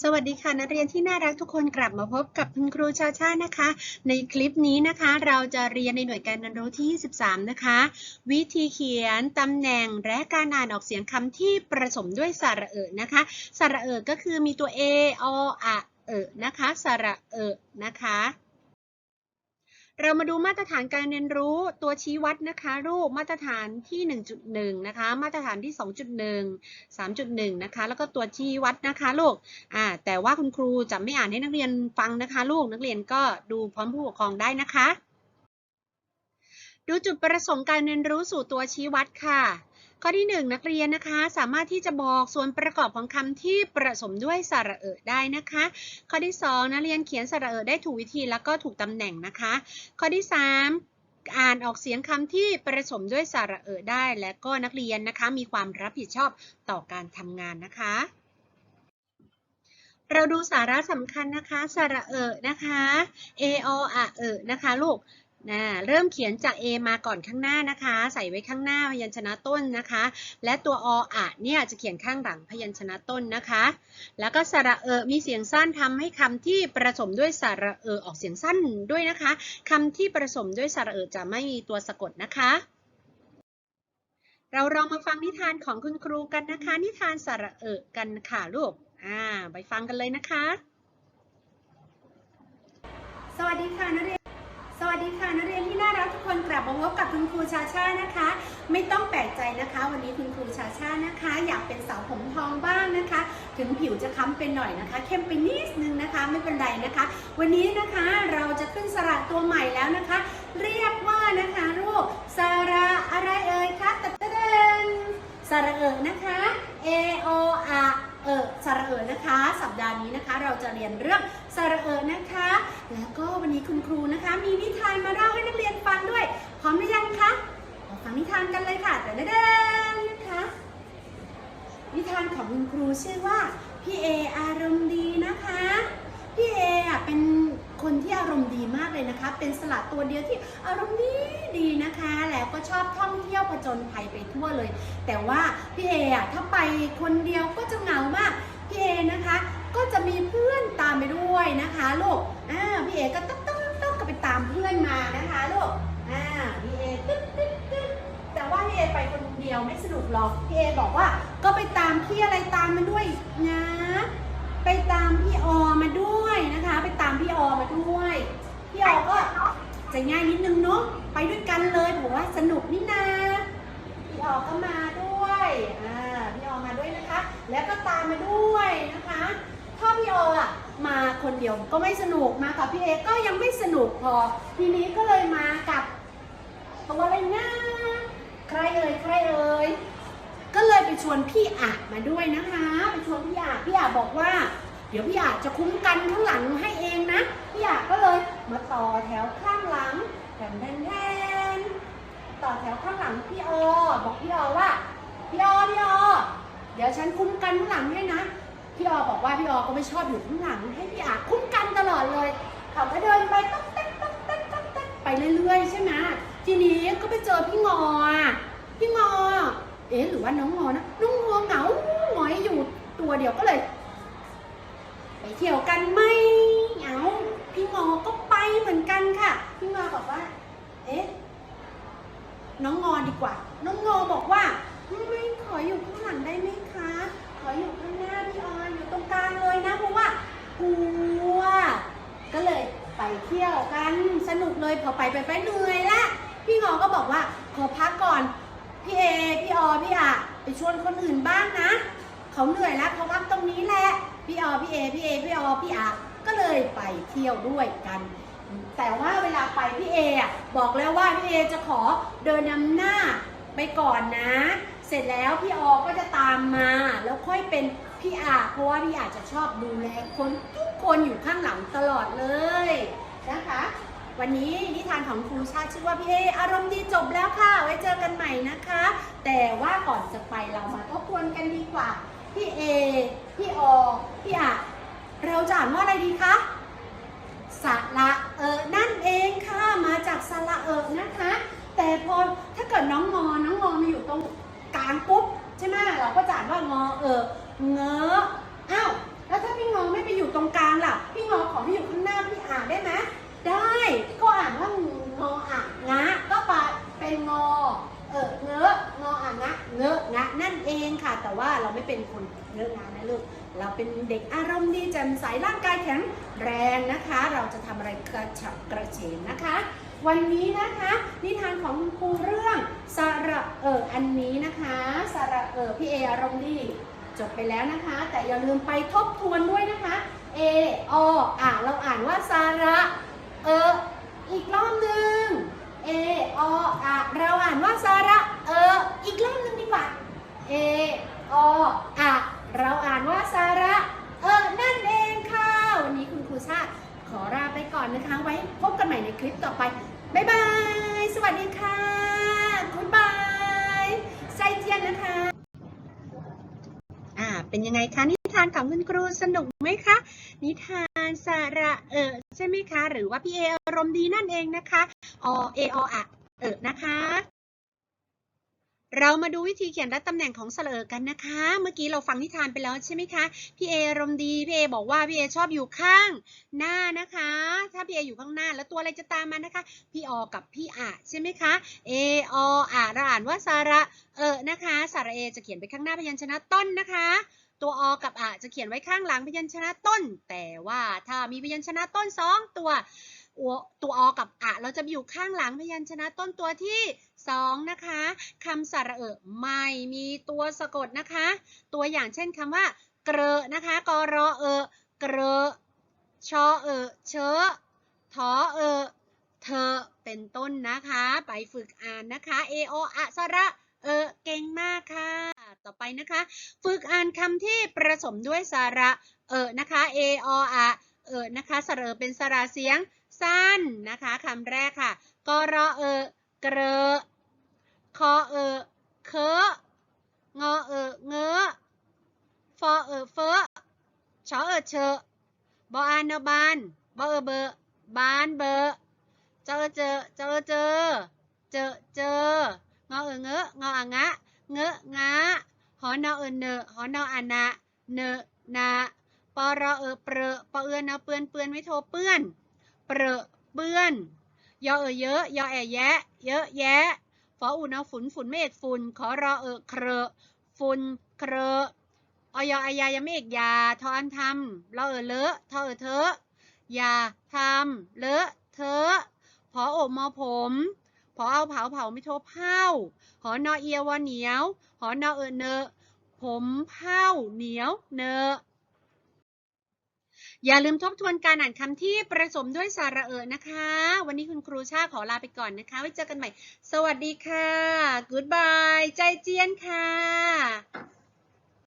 สวัสดีค่ะนักเรียนที่น่ารักทุกคนกลับมาพบกับคุณครูชาชานะคะ ในคลิปนี้นะคะ เราจะเรียนในหน่วยการเรียนรู้ที่ 23 นะคะ วิธีเขียนตำแหน่งและการอ่านออกเสียงคำที่ผสมด้วยสระเอะนะคะ สระเอะก็คือมีตัว a o อะเอะนะคะ สระเอะนะคะ เรามาดูมาตรฐานการเรียนรู้ตัวชี้วัดนะคะรูปมาตรฐานที่ 1.1 นะคะ มาตรฐานที่ 2.1 3.1 นะคะ แล้วก็ตัวชี้วัดนะคะลูกอ่าแต่ว่าคุณครูจะไม่อ่านให้นักเรียนฟังนะคะ ลูกนักเรียนก็ดูพร้อมผู้ปกครองได้นะคะ ดูจุดประสงค์การเรียนรู้สู่ตัวชี้วัดค่ะ ข้อที่ 1 นักเรียนนะคะ สามารถที่จะบอกส่วนประกอบของคำที่ผสมด้วยสระเอะได้นะคะ ข้อที่ 2 นักเรียนเขียนสระเอะได้ถูกวิธีแล้วก็ถูกตำแหน่งนะคะ ข้อที่ 3อ่านออกเสียงคำที่ผสมด้วยสระเอะได้ และก็นักเรียนนะคะ มีความรับผิดชอบต่อการทำงานนะคะ เราดูสาระสำคัญนะคะ สระเอะนะคะ a o อะเอะนะคะลูก นะเริ่มเขียนจาก A มาก่อนข้างหน้านะคะ ใส่ไว้ข้างหน้าพยัญชนะต้นนะคะ และตัวออะเนี่ยจะเขียนข้างหลังพยัญชนะต้นนะคะ แล้วก็สระเอะมีเสียงสั้นทำให้คำที่ผสมด้วยสระเอะออกเสียงสั้นด้วยนะคะคำที่ผสมด้วยสระเอะจะไม่มีตัวสะกดนะคะ เราลองมาฟังนิทานของคุณครูกันนะคะ นิทานสระเอะกันค่ะลูกอ่าไปฟังกันเลยนะคะ สวัสดีค่ะนักเรียน สวัสดีค่ะนักเรียนที่น่ารักทุกคนกลับมาพบกับคุณครูชาชานะคะ ไม่ต้องแปลกใจนะคะ วันนี้คุณครูชาชานะคะ อยากเป็นสาวผมทองบ้างนะคะ ถึงผิวจะค้ำเป็นหน่อยนะคะ เข้มไปนิดนึงนะคะไม่เป็นไรนะคะ วันนี้นะคะเราจะขึ้นสระตัวใหม่แล้วนะคะ เรียกว่านะคะลูกสระอะไรเอ่ยคะตัดเดนสระเอ่ยนะคะ A O R เออสระเออนะคะ สัปดาห์นี้นะคะ เราจะเรียนเรื่องสระเออนะคะ แล้วก็วันนี้คุณครูนะคะ มีนิทานมาเล่าให้นักเรียนฟังด้วย พร้อมหรือยังคะฟังนิทานกันเลยค่ะแต่เด้นนะคะนิทานของคุณครูชื่อว่าพี่เออารมณ์ดีนะคะพี่เออ คนที่อารมณ์ดีมากเลยนะคะ เป็นสลัดตัวเดียวที่อารมณ์ดีดีนะคะ แล้วก็ชอบท่องเที่ยวผจญภัยไปทั่วเลย แต่ว่าพี่เออะถ้าไปคนเดียวก็จะเหงามากพี่เอนะคะ ก็จะมีเพื่อนตามไปด้วยนะคะลูกอ่าพี่เอก็ต้องต้องต้องก็ไปตามเพื่อนมานะคะลูกอ่าพี่เอตึ๊ดตึ๊ดตึ๊ดแต่ว่าพี่เอไปคนเดียวไม่สนุกหรอกพี่เอบอกว่าก็ไปตามพี่อะไรตามมาด้วยนะ ไปตามพี่ออมาด้วยนะคะ ไปตามพี่ออมาด้วย พี่ออก็จะง่ายนิดนึงเนาะไปด้วยกันเลยผมว่าสนุกนี่นาพี่ออก็มาด้วยอ่าพี่ออมาด้วยนะคะ แล้วก็ตามมาด้วยนะคะถ้าพี่อออะมาคนเดียวก็ไม่สนุกมากับพี่เอก็ยังไม่สนุกพอ ทีนี้ก็เลยมากับตัวอะไรนะใครเอ่ยใครเอ่ย ก็เลยไปชวนพี่อามาด้วยนะคะไปชวนพี่อาพี่อาบอกว่า เดี๋ยวพี่อาจะคุ้มกันข้างหลังให้เองนะพี่อาก็เลยมาต่อแถวข้างหลังแทนแทนแทนต่อแถวข้างหลังพี่ออบอกพี่ออว่าพี่ออพี่ออเดี๋ยวฉันคุ้มกันข้างหลังให้นะพี่ออบอกว่าพี่ออก็ไม่ชอบอยู่ข้างหลัง ให้พี่อาคุ้มกันตลอดเลย เขาก็เดินไปต๊อกแต๊กต๊อกแต๊กต๊อกแต๊กไปเรื่อยๆใช่ไหมทีนี้ก็ไปเจอพี่งอพี่งอ เอ๊ะหรือว่าน้องงอนะน้องงอเหงาหงอยอยู่ตัวเดียวก็เลย ไปเที่ยวกันไหมเหงาพี่งอก็ไปเหมือนกันค่ะ พี่งอบอกว่า เอ๊ะน้องงอดีกว่า น้องงอบอกว่าไม่ขออยู่ข้างหลังได้ไหมคะ ขออยู่ข้างหน้าพี่ออยอยู่ตรงกลางเลยนะเพราะว่ากลัวก็เลยไปเที่ยวกันสนุกเลยพอไปไปไปเหนื่อยละพี่งอก็บอกว่าขอพักก่อน พี่เอ พี่ออพี่อะไปชวนคนอื่นบ้างนะ เขาเหนื่อยแล้วเขาพักตรงนี้แหละ พี่ออพี่เอ พี่เอ พี่ออพี่อะก็เลยไปเที่ยวด้วยกัน แต่ว่าเวลาไปพี่เออะบอกแล้วว่าพี่เอจะขอเดินนำหน้าไปก่อนนะ เสร็จแล้วพี่ออก็จะตามมา แล้วค่อยเป็นพี่อาเพราะว่าพี่อาจะชอบดูแลคนทุกคนอยู่ข้างหลังตลอดเลยนะคะ วันนี้นิทานของครูชาชื่อว่าพี่เออารมณ์ดีจบแล้วค่ะ ไว้เจอกันใหม่นะคะ แต่ว่าก่อนจะไปเรามาทบทวนกันดีกว่า พี่เอ พี่ออพี่อะเราจะอ่านว่าอะไรดีคะสระเออนั่นเองค่ะ มาจากสระเออนะคะ แต่พอถ้าเกิดน้องงอ น้องงอมาอยู่ตรงกลางปุ๊บใช่ไหมเราก็จะอ่านว่างอเออเงอะอ้าว แล้วถ้าพี่งอ เป็นงอ เออเงองออ่างะเงอะงะนั่นเองค่ะ แต่ว่าเราไม่เป็นคนเงองะนะลูกเราเป็นเด็กอารมณ์ดีแจ่มใสร่างกายแข็งแรงนะคะ เราจะทำอะไรกระฉับกระเฉงนะคะ วันนี้นะคะ นิทานของคุณครูเรื่องสระเอออันนี้นะคะสระเออพี่เออารมณ์ดีจบไปแล้วนะคะ แต่อย่าลืมไปทบทวนด้วยนะคะเอออะเราอ่านว่าสระเอออีกรอบหนึ่งเอออะเราอ่านว่าสระเอออีกรอบหนึ่งดีกว่า เอออะ เราอ่านว่าสาระ เออ นั่นเองค่ะ วันนี้คุณครูชาติขอลาไปก่อนนะคะ ไว้พบกันใหม่ในคลิปต่อไป บ๊ายบาย สวัสดีค่ะคุณบายใจเจียนนะคะ อ่า เป็นยังไงคะนิทานของคุณครูสนุกไหมคะ นิทานสาระเออใช่ไหมคะ หรือว่าพี่เออารมณ์ดีนั่นเองนะคะ อเอออะเออนะคะ เรามาดูวิธีเขียนและตำแหน่งของเสระเออกันนะคะ เมื่อกี้เราฟังนิทานไปแล้วใช่ไหมคะ พี่เออารมณ์ดี พี่เอบอกว่าพี่เอชอบอยู่ข้างหน้านะคะ ถ้าพี่เออยู่ข้างหน้า แล้วตัวอะไรจะตามมานะคะ พี่ออกับพี่อะใช่ไหมคะ เอออะเราอ่านว่าสาระเออนะคะ สระเอจะเขียนไปข้างหน้าพยัญชนะต้นนะคะ ตัวอกับอะจะเขียนไว้ข้างหลังพยัญชนะต้น แต่ว่าถ้ามีพยัญชนะต้นสองตัว ตัวอกับอะเราจะอยู่ข้างหลังพยัญชนะต้นตัวที่สองนะคะคำสระเออไม่มีตัวสะกดนะคะ ตัวอย่างเช่นคำว่า เกรอนะคะกรอเอเกรอชอเอเชอทอเออเธอเป็นต้นนะคะ ไปฝึกอ่านนะคะ เอโออะสระเออเก่งมากค่ะ ต่อไปนะคะ ฝึกอ่านคำที่ประสมด้วยสระเออนะคะ เอออะ เออนะคะสระเออเป็นสระเสียงสั้นนะคะคำแรกค่ะกรอเอเกรอะคอเอเคอะงอเอเงอฟอเอเฟอชอเอเชอบออานอบานบอเอเบอบานเบอเจอเจอเจอเจอเจอเจองอเอเงอะงออ่างะเงอะงะหอนอเอเนอหอนออานะเนอนา ปอรอเออเปรอะปอเอือนอเปือนเปือนไม่โทเปื้อน เปรอะเปื้อนยอเออเยอะยอแอแยะ เยอะแยะฟออุนอฝุ่นฝุ่นไม่เอกฝุ่นขอรอเออเครอะฝุ่นเครอะออยอายายังไม่เอกยาทออันทำเรอเออเลอะทอเออเทอะยาทำเลอะเทอะพออบมอผมพอเอาเผาเผาไม่โทเผาหอนอเอียวอเหนียวหอนอเออเนอผมเผาเหนียวเนอ อย่าลืมทบทวนการอ่านคำที่ประสมด้วยสาระเออนะคะ วันนี้คุณครูชาขอลาไปก่อนนะคะ ไว้เจอกันใหม่ สวัสดีค่ะ Goodbye ใจเจียนค่ะ